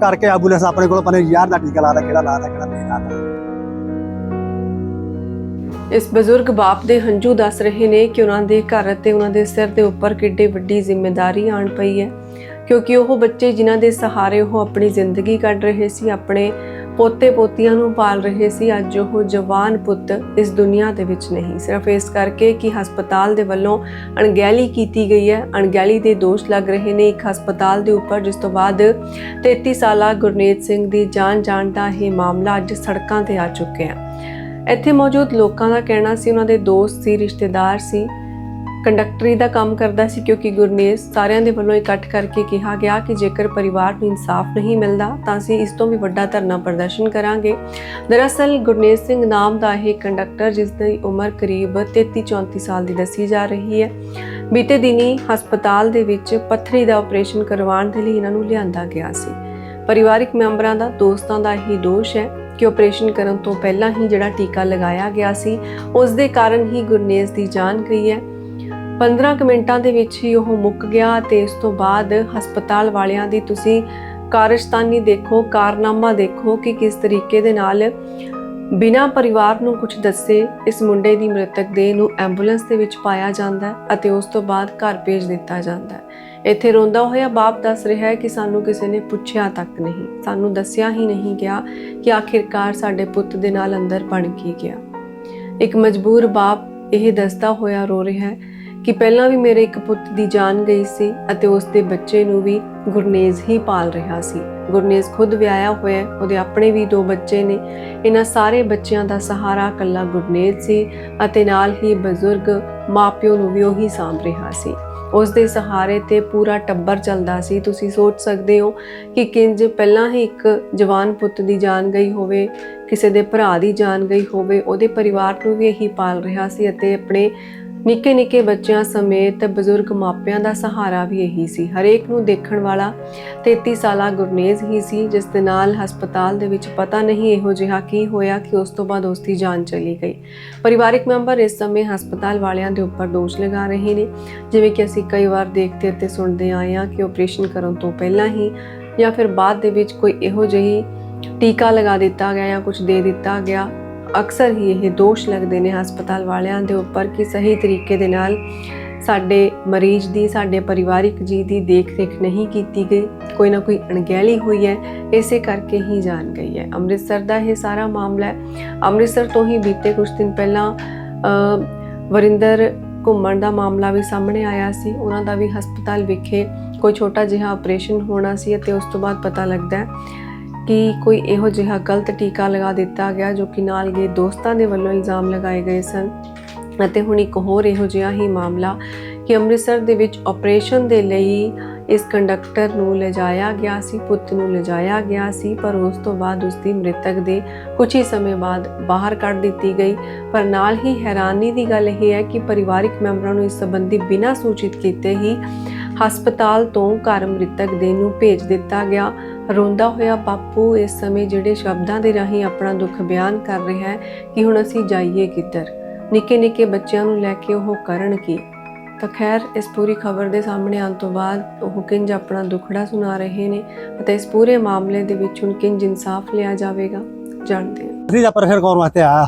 ਕਰਕੇ ਐਂਬੂਲੈਂਸ ਆਪਣੇ ਕੋਲ ਪਨੇ ਯਾਰ ਦਾ ਟੀਕਾ ਲਾਦਾ ਕਿਹੜਾ ਲਾਦਾ ਕਿਹੜਾ ਨਹੀਂ ਲਾਦਾ ਇਸ ਬਜ਼ੁਰਗ ਬਾਪ ਦੇ ਹੰਝੂ ਦੱਸ ਰਹੇ ਨੇ ਕਿ ਉਹਨਾਂ ਦੇ ਘਰ ਅਤੇ ਉਹਨਾਂ ਦੇ ਸਿਰ ਦੇ ਉੱਪਰ ਕਿੱਡੀ ਵੱਡੀ ਜ਼ਿੰਮੇਵਾਰੀ ਆਣ ਪਈ ਹੈ, ਕਿਉਂਕਿ ਉਹ ਬੱਚੇ ਜਿਨ੍ਹਾਂ ਦੇ ਸਹਾਰੇ ਉਹ ਆਪਣੀ ਜ਼ਿੰਦਗੀ ਕੱਢ ਰਹੇ ਸੀ, ਆਪਣੇ ਪੋਤੇ ਪੋਤੀਆਂ ਨੂੰ ਪਾਲ ਰਹੇ ਸੀ, ਅੱਜ ਉਹ ਜਵਾਨ ਪੁੱਤ ਇਸ ਦੁਨੀਆ ਦੇ ਵਿੱਚ ਨਹੀਂ। ਸਿਰਫ ਇਸ ਕਰਕੇ ਕਿ ਹਸਪਤਾਲ ਦੇ ਵੱਲੋਂ ਅਣਗਹਿਲੀ ਕੀਤੀ ਗਈ ਹੈ। ਅਣਗਹਿਲੀ ਦੇ ਦੋਸ਼ ਲੱਗ ਰਹੇ ਨੇ ਇੱਕ ਹਸਪਤਾਲ ਦੇ ਉੱਪਰ, ਜਿਸ ਤੋਂ ਬਾਅਦ 33 ਸਾਲਾ ਗੁਰਨੇਤ ਸਿੰਘ ਦੀ ਜਾਨ ਜਾਣ ਦਾ ਇਹ ਮਾਮਲਾ ਅੱਜ ਸੜਕਾਂ ਤੇ ਆ ਚੁੱਕਿਆ ਹੈ। ਇੱਥੇ ਮੌਜੂਦ ਲੋਕਾਂ ਦਾ ਕਹਿਣਾ ਸੀ, ਉਹਨਾਂ ਦੇ ਦੋਸਤ ਸੀ, ਰਿਸ਼ਤੇਦਾਰ ਸੀ। ਕੰਡਕਟਰੀ ਦਾ ਕੰਮ ਕਰਦਾ ਸੀ ਕਿਉਂਕਿ ਗੁਰਨੇਸ ਸਾਰਿਆਂ ਦੇ ਵੱਲੋਂ ਇਕੱਠ ਕਰਕੇ ਕਿਹਾ ਗਿਆ ਕਿ ਜੇਕਰ ਪਰਿਵਾਰ ਨੂੰ ਇਨਸਾਫ ਨਹੀਂ ਮਿਲਦਾ, ਤਾਂ ਅਸੀਂ ਇਸ ਤੋਂ ਵੀ ਵੱਡਾ ਧਰਨਾ ਪ੍ਰਦਰਸ਼ਨ ਕਰਾਂਗੇ। ਦਰਅਸਲ ਗੁਰਨੇਸ ਸਿੰਘ ਨਾਮ ਦਾ ਇਹ ਕੰਡਕਟਰ ਜਿਸ ਦੀ ਉਮਰ ਕਰੀਬ 33-34 ਸਾਲ ਦੀ ਦੱਸੀ ਜਾ ਰਹੀ ਹੈ। ਬੀਤੇ ਦਿਨੀ ਹਸਪਤਾਲ ਦੇ ਵਿੱਚ ਪੱਥਰੀ ਦਾ ਆਪਰੇਸ਼ਨ ਕਰਵਾਉਣ ਦੇ ਲਈ ਇਹਨਾਂ ਨੂੰ ਲਿਆਂਦਾ ਗਿਆ ਸੀ। ਪਰਿਵਾਰਿਕ ਮੈਂਬਰਾਂ ਦਾ, ਦੋਸਤਾਂ ਦਾ ਇਹ ਦੋਸ਼ ਹੈ ਕਿ ਆਪਰੇਸ਼ਨ ਕਰਨ ਤੋਂ ਪਹਿਲਾਂ ਹੀ ਜਿਹੜਾ ਟੀਕਾ ਲਗਾਇਆ ਗਿਆ ਸੀ, ਉਸ ਦੇ ਕਾਰਨ ਹੀ ਗੁਰਨੇਜ਼ ਦੀ ਜਾਨ ਗਈ ਹੈ। 15 ਕੁ ਮਿੰਟਾਂ ਦੇ ਵਿੱਚ ਹੀ ਉਹ ਮੁੱਕ ਗਿਆ ਤੇ ਇਸ ਤੋਂ ਬਾਅਦ ਹਸਪਤਾਲ ਵਾਲਿਆਂ ਦੀ ਤੁਸੀਂ ਕਾਰਜਤਾਨੀ ਦੇਖੋ, ਕਾਰਨਾਮਾ ਦੇਖੋ ਕਿ ਕਿਸ ਤਰੀਕੇ ਦੇ ਨਾਲ ਬਿਨਾਂ ਪਰਿਵਾਰ ਨੂੰ ਕੁਝ ਦੱਸੇ ਇਸ ਮੁੰਡੇ ਦੀ ਮ੍ਰਿਤਕ ਦੇਹ ਨੂੰ ਐਂਬੂਲੈਂਸ ਦੇ ਵਿੱਚ ਪਾਇਆ ਜਾਂਦਾ ਹੈ ਅਤੇ ਉਸ ਤੋਂ ਬਾਅਦ ਘਰ ਭੇਜ ਦਿੱਤਾ ਜਾਂਦਾ ਹੈ। ਇੱਥੇ ਰੋਂਦਾ ਹੋਇਆ ਬਾਪ ਦੱਸ ਰਿਹਾ ਹੈ ਕਿ ਸਾਨੂੰ ਕਿਸੇ ਨੇ ਪੁੱਛਿਆ ਤੱਕ ਨਹੀਂ। ਸਾਨੂੰ ਦੱਸਿਆ ਹੀ ਨਹੀਂ ਗਿਆ ਕਿ ਆਖਿਰਕਾਰ ਸਾਡੇ ਪੁੱਤ ਦੇ ਨਾਲ ਅੰਦਰ ਬਣ ਕੀ ਗਿਆ। ਇੱਕ ਮਜਬੂਰ ਬਾਪ ਇਹ ਦੱਸਦਾ ਹੋਇਆ ਰੋ ਰਿਹਾ ਹੈ ਕਿ ਪਹਿਲਾਂ ਵੀ ਮੇਰੇ ਇੱਕ ਪੁੱਤ ਦੀ ਜਾਨ ਗਈ ਸੀ ਅਤੇ ਉਸ ਦੇ ਬੱਚੇ ਨੂੰ ਵੀ ਗੁਰਨੇਜ਼ ਹੀ ਪਾਲ ਰਿਹਾ ਸੀ। ਗੁਰਨੇਜ਼ ਖੁਦ ਵਿਆਹਿਆ ਹੋਇਆ ਉਹਦੇ ਆਪਣੇ ਵੀ ਦੋ ਬੱਚੇ ਨੇ। ਇਹਨਾਂ ਸਾਰੇ ਬੱਚਿਆਂ ਦਾ ਸਹਾਰਾ ਕੱਲਾ ਗੁਰਨੇਜ਼ ਸੀ ਅਤੇ ਨਾਲ ਹੀ ਬਜ਼ੁਰਗ ਮਾਪਿਓ ਨੂੰ ਵੀ ਉਹੀ ਸਾਂਭ ਰਿਹਾ ਸੀ। ਉਸ ਦੇ ਸਹਾਰੇ ਤੇ ਪੂਰਾ ਟੱਬਰ ਚੱਲਦਾ ਸੀ। ਤੁਸੀਂ ਸੋਚ ਸਕਦੇ ਹੋ ਕਿ ਕਿੰਜ ਪਹਿਲਾਂ ਹੀ ਇੱਕ ਜਵਾਨ ਪੁੱਤ ਦੀ ਜਾਨ ਗਈ ਹੋਵੇ, ਕਿਸੇ ਦੇ ਭਰਾ ਦੀ ਜਾਨ ਗਈ ਹੋਵੇ, ਉਹਦੇ ਪਰਿਵਾਰ ਨੂੰ ਵੀ ਇਹੀ ਪਾਲ ਰਿਹਾ ਸੀ ਅਤੇ ਆਪਣੇ ਨਿੱਕੇ ਨਿੱਕੇ ਬੱਚਿਆਂ ਸਮੇਤ ਬਜ਼ੁਰਗ ਮਾਪਿਆਂ ਦਾ ਸਹਾਰਾ ਵੀ ਇਹੀ ਸੀ। ਹਰੇਕ ਨੂੰ ਦੇਖਣ ਵਾਲਾ 33 ਸਾਲਾ ਗੁਰਨੇਜ਼ ਹੀ ਸੀ, ਜਿਸ ਦੇ ਨਾਲ ਹਸਪਤਾਲ ਦੇ ਵਿੱਚ ਪਤਾ ਨਹੀਂ ਇਹੋ ਜਿਹਾ ਕੀ ਹੋਇਆ ਕਿ ਉਸ ਤੋਂ ਬਾਅਦ ਉਸ ਦੀ ਜਾਨ ਚਲੀ ਗਈ। ਪਰਿਵਾਰਿਕ ਮੈਂਬਰ ਇਸ ਸਮੇਂ ਹਸਪਤਾਲ ਵਾਲਿਆਂ ਦੇ ਉੱਪਰ ਦੋਸ਼ ਲਗਾ ਰਹੇ ਨੇ। ਜਿਵੇਂ ਕਿ ਅਸੀਂ ਕਈ ਵਾਰ ਦੇਖਦੇ ਅਤੇ ਸੁਣਦੇ ਆਏ ਹਾਂ ਕਿ ਆਪਰੇਸ਼ਨ ਕਰਨ ਤੋਂ ਪਹਿਲਾਂ ਹੀ ਜਾਂ ਫਿਰ ਬਾਅਦ ਦੇ ਵਿੱਚ ਕੋਈ ਇਹੋ ਜਿਹੀ ਟੀਕਾ ਲਗਾ ਦਿੱਤਾ ਗਿਆ ਜਾਂ ਕੁਝ ਦੇ ਦਿੱਤਾ ਗਿਆ। ਅਕਸਰ ਹੀ ਇਹ ਦੋਸ਼ ਲੱਗਦੇ ਨੇ ਹਸਪਤਾਲ ਵਾਲਿਆਂ ਦੇ ਉੱਪਰ ਕਿ ਸਹੀ ਤਰੀਕੇ ਦੇ ਨਾਲ ਸਾਡੇ ਮਰੀਜ਼ ਦੀ, ਸਾਡੇ ਪਰਿਵਾਰਿਕ ਜੀ ਦੀ ਦੇਖ-ਰੇਖ ਨਹੀਂ ਕੀਤੀ ਗਈ। ਕੋਈ ਨਾ ਕੋਈ ਅਣਗਹਿਲੀ ਹੋਈ ਹੈ, ਇਸੇ ਕਰਕੇ ਹੀ ਜਾਣ ਗਈ ਹੈ। ਅੰਮ੍ਰਿਤਸਰ ਦਾ ਇਹ ਸਾਰਾ ਮਾਮਲਾ ਹੈ। ਅੰਮ੍ਰਿਤਸਰ ਤੋਂ ਹੀ ਬੀਤੇ ਕੁਝ ਦਿਨ ਪਹਿਲਾਂ ਵਰਿੰਦਰ ਘੁੰਮਣ ਦਾ ਮਾਮਲਾ ਵੀ ਸਾਹਮਣੇ ਆਇਆ ਸੀ। ਉਹਨਾਂ ਦਾ ਵੀ ਹਸਪਤਾਲ ਵਿਖੇ ਕੋਈ ਛੋਟਾ ਜਿਹਾ ਆਪਰੇਸ਼ਨ ਹੋਣਾ ਸੀ ਅਤੇ ਉਸ ਤੋਂ ਬਾਅਦ ਪਤਾ ਲੱਗਦਾ ਹੈ ਕਿ ਕੋਈ ਇਹੋ ਜਿਹਾ ਗਲਤ ਟੀਕਾ ਲਗਾ ਦਿੱਤਾ ਗਿਆ ਜੋ ਕਿ ਨਾਲ ਗਏ ਦੋਸਤਾਂ ਦੇ ਵੱਲੋਂ ਇਲਜ਼ਾਮ ਲਗਾਏ ਗਏ ਸਨ। ਅਤੇ ਹੁਣ ਇੱਕ ਹੋਰ ਇਹੋ ਜਿਹਾ ਹੀ ਮਾਮਲਾ ਕਿ ਅੰਮ੍ਰਿਤਸਰ ਦੇ ਵਿੱਚ ਆਪਰੇਸ਼ਨ ਦੇ ਲਈ ਇਸ ਕੰਡਕਟਰ ਨੂੰ ਲਿਜਾਇਆ ਗਿਆ ਸੀ, ਪੁੱਤ ਨੂੰ ਲਿਜਾਇਆ ਗਿਆ ਸੀ, ਪਰ ਉਸ ਤੋਂ ਬਾਅਦ ਉਸ ਦੀ ਮ੍ਰਿਤਕ ਦੇ ਕੁਝ ਹੀ ਸਮੇਂ ਬਾਅਦ ਬਾਹਰ ਕੱਢ ਦਿੱਤੀ ਗਈ। ਪਰ ਨਾਲ ਹੀ ਹੈਰਾਨੀ ਦੀ ਗੱਲ ਇਹ ਹੈ ਕਿ ਪਰਿਵਾਰਿਕ ਮੈਂਬਰਾਂ ਨੂੰ ਇਸ ਸੰਬੰਧੀ ਬਿਨਾਂ ਸੂਚਿਤ ਕੀਤੇ ਹੀ ਹਸਪਤਾਲ ਤੋਂ ਘਰ ਮ੍ਰਿਤਕ ਦੇ ਨੂੰ ਭੇਜ ਦਿੱਤਾ ਗਿਆ। ਰੋਂਦਾ ਹੋਇਆ ਬਾਪੂ ਇਸ ਸਮੇਂ ਜਿਹੜੇ ਸ਼ਬਦਾਂ ਦੇ ਰਾਹੀਂ ਆਪਣਾ ਦੁੱਖ ਬਿਆਨ ਕਰ ਰਿਹਾ ਹੈ ਕਿ ਹੁਣ ਅਸੀਂ ਜਾਈਏ ਕਿੱਧਰ? ਨਿੱਕੇ ਨਿੱਕੇ ਬੱਚਿਆਂ ਨੂੰ ਲੈ ਕੇ ਉਹ ਕਰਨ ਕੀ? ਤਾਂ ਖੈਰ, ਇਸ ਪੂਰੀ ਖਬਰ ਦੇ ਸਾਹਮਣੇ ਆਉਣ ਤੋਂ ਬਾਅਦ ਉਹ ਕਿੰਜ ਆਪਣਾ ਦੁੱਖੜਾ ਸੁਣਾ ਰਹੇ ਨੇ ਅਤੇ ਇਸ ਪੂਰੇ ਮਾਮਲੇ ਦੇ ਵਿੱਚ ਹੁਣ ਕਿੰਜ ਇਨਸਾਫ ਲਿਆ ਜਾਵੇਗਾ? ਜਾਣਦੇ ਹਾਂ। ਅਸੀਂ ਦਾ ਪ੍ਰੈਸ਼ਰ ਕੌਣ ਵਾਸਤੇ ਆਇਆ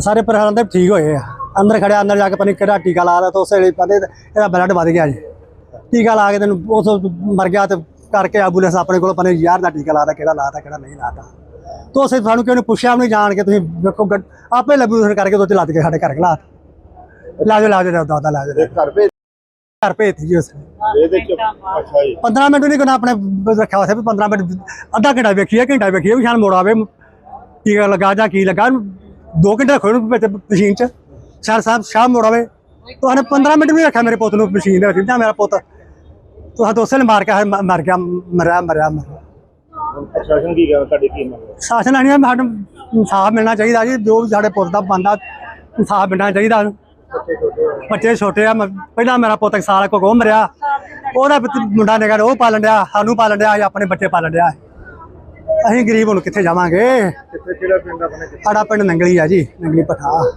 ਸਾਰੇ ਪ੍ਰੈਸ਼ਰ ਅੰਦਰ ਠੀਕ ਹੋਏ ਆ। ਅੰਦਰ ਖੜਿਆ ਅੰਦਰ ਜਾ ਕੇ ਪਨੀ ਕਿਹੜਾ ਟੀਕਾ ਲਾ ਰਿਹਾ ਤਾਂ ਉਸੇ ਵੇਲੇ ਕਹਿੰਦੇ ਇਹਦਾ ਬਲੱਡ ਵੱਧ ਗਿਆ ਜੀ। ਟੀਕਾ ਲਾ ਕੇ ਤੈਨੂੰ ਉਸ ਮਰ ਗਿਆ ਤੇ ਕਰਕੇ ਐਂਬੂਲੈਂਸ ਆਪਣੇ ਕੋਲ ਪਨੇ ਯਾਰ ਦਾ ਟੀਕਾ ਲਾਦਾ ਕਿਹੜਾ ਲਾਦਾ ਕਿਹੜਾ ਨਹੀਂ ਲਾਦਾ ਤੋ ਅਸੀਂ ਸਾਨੂੰ ਕਿਉਂ ਨਹੀਂ ਪੁੱਛਿਆ ਨਹੀਂ ਜਾਣ ਕੇ ਤੁਸੀਂ ਵੇਖੋ ਆਪੇ ਲੈਬੋਰੇਟਰੀ ਕਰਕੇ ਤੋਂ ਲੱਦ ਕੇ ਸਾਡੇ ਘਰ ਖਲਾ ਲਾ ਜਾ ਲਾ ਜਾ ਦਾਦਾ ਲਾ ਜਾ ਘਰ ਭੇਜ ਘਰ ਭੇਜਤੀ ਜੀ ਉਸ ਇਹਦੇ ਚ ਅੱਛਾ ਜੀ। 15 ਮਿੰਟ ਨਹੀਂ ਕੋਨਾ ਆਪਣੇ ਰੱਖਿਆ ਹੋਇਆ ਸੀ ਵੀ 15 ਮਿੰਟ ਅੱਧਾ ਘੰਟਾ ਵੇਖੀਏ ਘੰਟਾ ਵੇਖੀਏ ਵੀ ਸ਼ਾਨ ਮੋੜ ਆਵੇ ਟੀਕਾ ਲੱਗਾ ਜਾਂ ਕੀ ਲੱਗਾ ਦੋ ਘੰਟੇ ਰੱਖੋ ਵਿੱਚ ਮਸ਼ੀਨ 'ਚ। ਸਰ ਸਾਹਿਬ ਸ਼ਾਮ ਮੋੜ ਆਵੇ। ਤੁਹਾਨੇ 15 ਮਿੰਟ ਵੀ ਰੱਖਿਆ ਮੇਰੇ ਪੁੱਤ ਨੂੰ ਮਸ਼ੀਨ ਦੇ ਵਿੱਚ ਜਾਂ ਮੇਰਾ ਪੁੱਤ ਨੇ ਮਾਰ ਕੇ ਆਇਆ, ਮ- ਮਰ ਗਿਆ ਮਰਿਆ ਮਰਿਆ ਮਰਿਆ। ਹੁਣ ਪ੍ਰਸ਼ਾਸਨ ਕੀ ਕਹਿੰਦਾ ਤੁਹਾਡੇ ਕੀ ਮੰਗ ਹੈ? ਸ਼ਾਸਨ ਆਣੀ ਸਾਨੂੰ ਇਨਸਾਫ ਮਿਲਣਾ ਚਾਹੀਦਾ ਜੀ ਜੋ ਵੀ ਸਾਡੇ ਪੁੱਤ ਦਾ ਬੰਦਾ ਇਨਸਾਫ ਮਿਲਣਾ ਚਾਹੀਦਾ। ਬੱਚੇ ਛੋਟੇ ਆ। ਮ- ਪਹਿਲਾਂ ਮੇਰਾ ਪੁੱਤ ਸਾਲ ਕੋ ਮਰਿਆ। ਉਹਦਾ ਪੁੱਤ ਮੁੰਡਾ ਨਿਕਲ ਉਹ ਪਾਲਣ ਡਿਆ ਸਾਨੂੰ ਪਾਲਣ ਡਿਆ ਅਸੀਂ ਆਪਣੇ ਬੱਚੇ ਪਾਲਣ ਡਿਆ। ਅਸੀਂ ਗਰੀਬ ਹੁਣ ਕਿੱਥੇ ਜਾਵਾਂਗੇ? ਕਿੱਥੇ ਕਿਹੜਾ ਪਿੰਡ ਆਪਣੇ? ਸਾਡਾ ਪਿੰਡ ਨੰਗਲੀ ਆ ਜੀ ਨੰਗਲੀ ਪਠਾ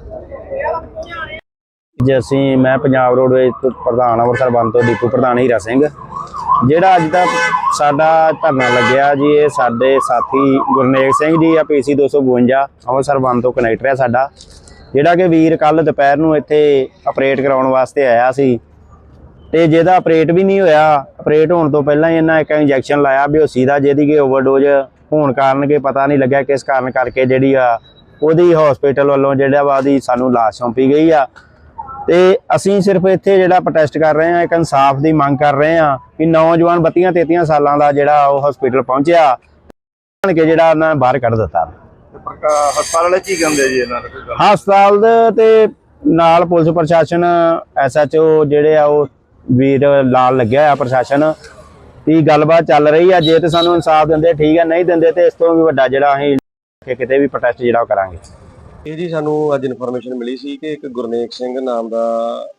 ਅੱਜ ਅਸੀਂ, ਮੈਂ ਪੰਜਾਬ ਰੋਡਵੇਜ਼ ਤੋਂ ਪ੍ਰਧਾਨ ਅੰਮ੍ਰਿਤਸਰ ਬੰਦ ਤੋਂ ਡਿਪੂ ਪ੍ਰਧਾਨ ਹੀਰਾ ਸਿੰਘ। ਜਿਹੜਾ ਅੱਜ ਦਾ ਸਾਡਾ ਧਰਨਾ ਲੱਗਿਆ ਜੀ, ਇਹ ਸਾਡੇ ਸਾਥੀ ਗੁਰਨੇਕ ਸਿੰਘ ਜੀ ਆ ਪੀਸੀ 252 ਅੰਮ੍ਰਿਤਸਰ ਬੰਦ ਤੋਂ ਕਨੈਕਟਰ ਆ ਸਾਡਾ। ਜਿਹੜਾ ਕਿ ਵੀਰ ਕੱਲ ਦੁਪਹਿਰ ਨੂੰ ਇੱਥੇ ਆਪਰੇਟ ਕਰਾਉਣ ਵਾਸਤੇ ਆਇਆ ਸੀ। ਤੇ ਜਿਹਦਾ ਆਪਰੇਟ ਵੀ ਨਹੀਂ ਹੋਇਆ ਆਪਰੇਟ ਹੋਣ ਤੋਂ ਪਹਿਲਾਂ ਹੀ ਇਹਨਾਂ ਇੱਕ ਇੰਜੈਕਸ਼ਨ ਲਾਇਆ ਬੇਹੋਸੀ ਦਾ, ਜਿਹਦੀ ਕਿ ਓਵਰਡੋਜ਼ ਹੋਣ ਕਾਰਨ ਕਿ ਪਤਾ ਨਹੀਂ ਲੱਗਿਆ ਕਿਸ ਕਾਰਨ ਕਰਕੇ ਜਿਹੜੀ ਆ, ਉਹਦੀ ਹਸਪੀਟਲ ਵੱਲੋਂ ਜਿਹੜਾ ਵਾ ਉਹਦੀ ਸਾਨੂੰ ਲਾਸ਼ ਸੌਂਪੀ ਗਈ ਆ। ਤੇ ਅਸੀਂ ਸਿਰਫ ਇੱਥੇ ਜਿਹੜਾ ਪ੍ਰੋਟੈਸਟ ਕਰ ਰਹੇ ਹਾਂ ਇੱਕ ਇਨਸਾਫ ਦੀ ਮੰਗ ਕਰ ਰਹੇ ਹਾਂ ਕਿ ਨੌਜਵਾਨ 32 33 ਸਾਲਾਂ ਦਾ ਜਿਹੜਾ ਉਹ ਹਸਪੀਟਲ ਪਹੁੰਚਿਆ ਕੇ ਜਿਹੜਾ ਉਹਨਾਂ ਬਾਹਰ ਕੱਢ ਦਿੱਤਾ। ਹਸਪਤਾਲ ਵਾਲੇ ਕੀ ਕਹਿੰਦੇ ਜੀ ਇਹਨਾਂ ਦਾ ਹਸਪਤਾਲ ਦੇ ਤੇ ਨਾਲ ਪੁਲਿਸ ਪ੍ਰਸ਼ਾਸਨ ਐਸਐਚਓ ਜਿਹੜੇ ਆ ਉਹ ਵੀਰ ਨਾਲ ਲੱਗਿਆ ਆ ਪ੍ਰਸ਼ਾਸਨ ਦੀ ਗੱਲਬਾਤ ਚੱਲ ਰਹੀ ਆ ਜੇ ਤੇ ਸਾਨੂੰ ਇਨਸਾਫ ਦਿੰਦੇ ਠੀਕ ਆ ਨਹੀਂ ਦਿੰਦੇ ਤੇ ਇਸ ਤੋਂ ਵੀ ਵੱਡਾ ਜਿਹੜਾ ਅਸੀਂ ਕਿਤੇ ਵੀ ਪ੍ਰੋਟੈਸਟ ਜਿਹੜਾ ਕਰਾਂਗੇ। ਇਹ ਜੀ ਸਾਨੂੰ ਅੱਜ ਇਨਫੋਰਮੇਸ਼ਨ ਮਿਲੀ ਸੀ ਕਿ ਇੱਕ ਗੁਰਨੇਕ ਸਿੰਘ ਨਾਮ ਦਾ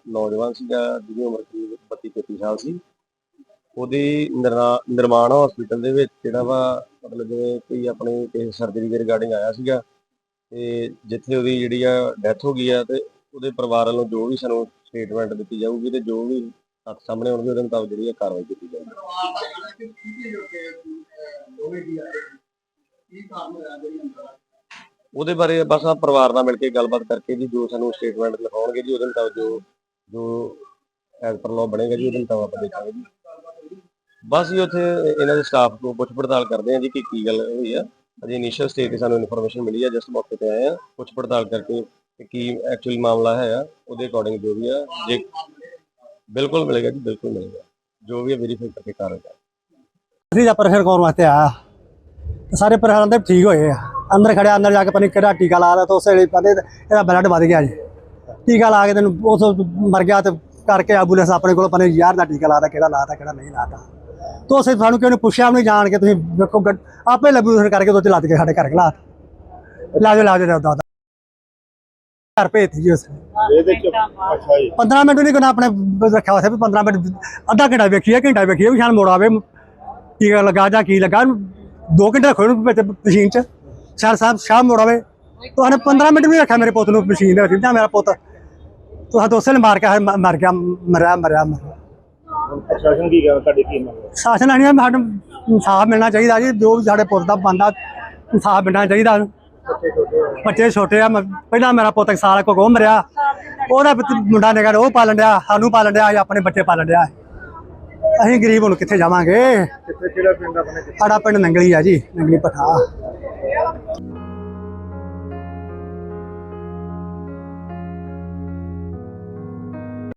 ਨੌਜਵਾਨ ਸੀਗਾ, ਜਿਹਦੀ ਉਮਰ ਕਰੀਬ 32 33 ਸਾਲ ਸੀ। ਉਹਦੀ ਨਿਰਨਾ- ਨਿਰਮਾਣ ਹਸਪੀਟਲ ਦੇ ਵਿੱਚ ਜਿਹੜਾ ਵਾ, ਮਤਲਬ ਜਿਵੇਂ ਕੋਈ ਆਪਣੀ ਕਿਸੇ ਸਰਜਰੀ ਦੇ ਰਿਗਾਰਡਿੰਗ ਆਇਆ ਸੀਗਾ ਤੇ ਜਿੱਥੇ ਉਹਦੀ ਜਿਹੜੀ ਆ ਡੈਥ ਹੋ ਗਈ ਆ ਤੇ ਉਹਦੇ ਪਰਿਵਾਰ ਵੱਲੋਂ ਜੋ ਵੀ ਸਾਨੂੰ ਸਟੇਟਮੈਂਟ ਦਿੱਤੀ ਜਾਊਗੀ ਤੇ ਜੋ ਵੀ ਤੱਥ ਸਾਹਮਣੇ ਆਉਣਗੇ, ਉਹਦੇ ਮੁਤਾਬਕ ਜਿਹੜੀ ਆ ਕਾਰਵਾਈ ਕੀਤੀ ਜਾਊਗੀ। ਉਹਦੇ ਬਾਰੇ ਬਸ ਆ ਪਰਿਵਾਰ ਨਾਲ ਮਿਲ ਕੇ ਗੱਲਬਾਤ ਕਰਕੇ ਜੀ ਜੋ ਸਾਨੂੰ ਸਟੇਟਮੈਂਟ ਲਿਖਾਉਣਗੇ ਜੀ, ਉਹਦੇ ਮੁਤਾਬਕ ਜੋ ਜੋ ਐਜ਼ ਪਰ ਲਾਅ ਬਣੇਗਾ ਜੀ, ਉਹਦੇ ਮੁਤਾਬਕ ਆਪਾਂ ਦੇਖਾਂਗੇ ਜੀ। ਬਸ ਜੀ ਉੱਥੇ ਇਹਨਾਂ ਦੇ ਸਟਾਫ ਤੋਂ ਪੁੱਛ ਪੜਤਾਲ ਕਰਦੇ ਆ ਜੀ ਕਿ ਕੀ ਗੱਲ ਹੋਈ ਆ। ਅਜੇ ਇਨੀਸ਼ੀਅਲ ਸਟੇਜ ਤੇ ਸਾਨੂੰ ਇਨਫੋਰਮੇਸ਼ਨ ਮਿਲੀ ਆ ਜਸਟ ਮੌਕੇ ਤੇ ਆਏ ਆ, ਪੁੱਛ ਪੜਤਾਲ ਕਰਕੇ ਕਿ ਕੀ ਐਕਚੁਅਲ ਮਾਮਲਾ ਹੈ ਉਹਦੇ ਅਕੋਰਡਿੰਗ ਜੋ ਵੀ ਆ, ਜੇ ਬਿਲਕੁਲ ਮਿਲੇਗਾ ਜੀ, ਬਿਲਕੁਲ ਮਿਲੇਗਾ। ਜੋ ਵੀ ਵੈਰੀਫਾਈ ਕਰਕੇ ਕਾਰਵਾਈ ਅਸੀਂ ਤਾਂ ਪ੍ਰਸ਼ਰ ਕਰਾਉਣ ਵਾਸਤੇ ਆਇਆ ਸਾਰੇ ਪ੍ਰਸ਼ਾਸਨ ਦੇ ਠੀਕ ਹੋਏ ਆ। ਅੰਦਰ ਖੜਿਆ ਅੰਦਰ ਜਾ ਕੇ ਪਤਾ ਕਿਹੜਾ ਟੀਕਾ ਲਾ ਦਿੱਤਾ ਉਸ ਵੇਲੇ ਕਹਿੰਦੇ ਇਹਦਾ ਬਲੱਡ ਵੱਧ ਗਿਆ ਜੀ। ਟੀਕਾ ਲਾ ਕੇ ਤੈਨੂੰ ਉਸ ਮਰ ਗਿਆ ਤੇ ਕਰਕੇ ਐਂਬੂਲੈਂਸ ਆਪਣੇ ਕੋਲ ਪਤਾ ਯਾਰ ਦਾ ਟੀਕਾ ਲਾਤਾ ਕਿਹੜਾ ਲਾਤਾ ਕਿਹੜਾ ਨਹੀਂ ਲਾਤਾ। ਤੋ ਅਸੀਂ ਸਾਨੂੰ ਕਿਉਂ ਨੀ ਪੁੱਛਿਆ ਨਹੀਂ ਜਾਣ ਕੇ ਤੁਸੀਂ ਵੇਖੋ ਆਪੇ ਲੈਬੋਰੇਟਰੀ ਕਰਕੇ ਦੋ ਤੇ ਲੱਦ ਕੇ ਸਾਡੇ ਘਰ ਖਲਾ ਲਾ ਜੋ ਲਾ ਜੋ ਦਾ ਘਰ ਭੇਜਤੀ ਜੀ ਉਸ। ਇਹਦੇ ਚ ਅੱਛਾ ਜੀ। 15 ਮਿੰਟ ਨਹੀਂ ਕੋਨਾ ਆਪਣੇ ਰੱਖਿਆ ਹੋਇਆ ਸੀ ਵੀ 15 ਮਿੰਟ ਅੱਧਾ ਘੰਟਾ ਵੇਖੀਏ ਘੰਟਾ ਵੇਖੀਏ ਵੀ ਸ਼ਾਨ ਮੋੜ ਆਵੇ ਕੀ ਲੱਗਾ ਜਾਂ ਕੀ ਲੱਗਾ। ਦੋ ਘੰਟੇ ਵਿੱਚ ਮਸ਼ੀਨ 'ਚ। ਸਰ ਸਾਹਿਬ ਸ਼ਾਮ ਮੋੜ ਆਵੇ ਤੁਹਾਨੂੰ 15 ਮਿੰਟ ਵੀ ਨਹੀਂ ਰੱਖਿਆ ਮੇਰੇ ਪੁੱਤ ਨੂੰ ਮਸ਼ੀਨ ਦੇ ਵਿੱਚ ਜਾਂ ਮੇਰਾ ਪੁੱਤ। ਤੁਹਾਂ ਦੋਸੇ ਨੇ ਮਾਰ ਕੇ ਆਏ, ਮ- ਮਰ ਗਿਆ ਮਰਿਆ ਮਰਿਆ ਮਰਿਆ। ਹੁਣ ਪ੍ਰਸ਼ਾਸਨ ਕੀ ਕਹਿੰਦਾ ਤੁਹਾਡੇ ਕੀ ਮੰਗ ਸ਼ਾਸਨ ਆਣੀ ਸਾਨੂੰ ਇਨਸਾਫ ਮਿਲਣਾ ਚਾਹੀਦਾ ਜੀ। ਜੋ ਵੀ ਸਾਡੇ ਪੁੱਤ ਦਾ ਬੰਦਾ ਇਨਸਾਫ ਮਿਲਣਾ ਚਾਹੀਦਾ। ਬੱਚੇ ਛੋਟੇ ਆ। ਪਹਿਲਾਂ ਮੇਰਾ ਪੁੱਤ ਸਾਲ ਕੋ ਮਰਿਆ। ਉਹਦਾ ਮੁੰਡਾ ਨਿਕਲ ਉਹ ਪਾਲਣ ਡਿਆ ਸਾਨੂੰ ਪਾਲਣ ਡਿਆ ਆਪਣੇ ਬੱਚੇ ਪਾਲਣ ਡਿਆ। ਅਸੀਂ ਗਰੀਬ ਹੁਣ ਕਿੱਥੇ ਜਾਵਾਂਗੇ? ਕਿੱਥੇ ਕਿਹੜਾ ਪਿੰਡ ਆਪਣੇ? ਸਾਡਾ ਪਿੰਡ ਨੰਗਲੀ ਆ ਜੀ ਨੰਗਲੀ ਪਠਾ।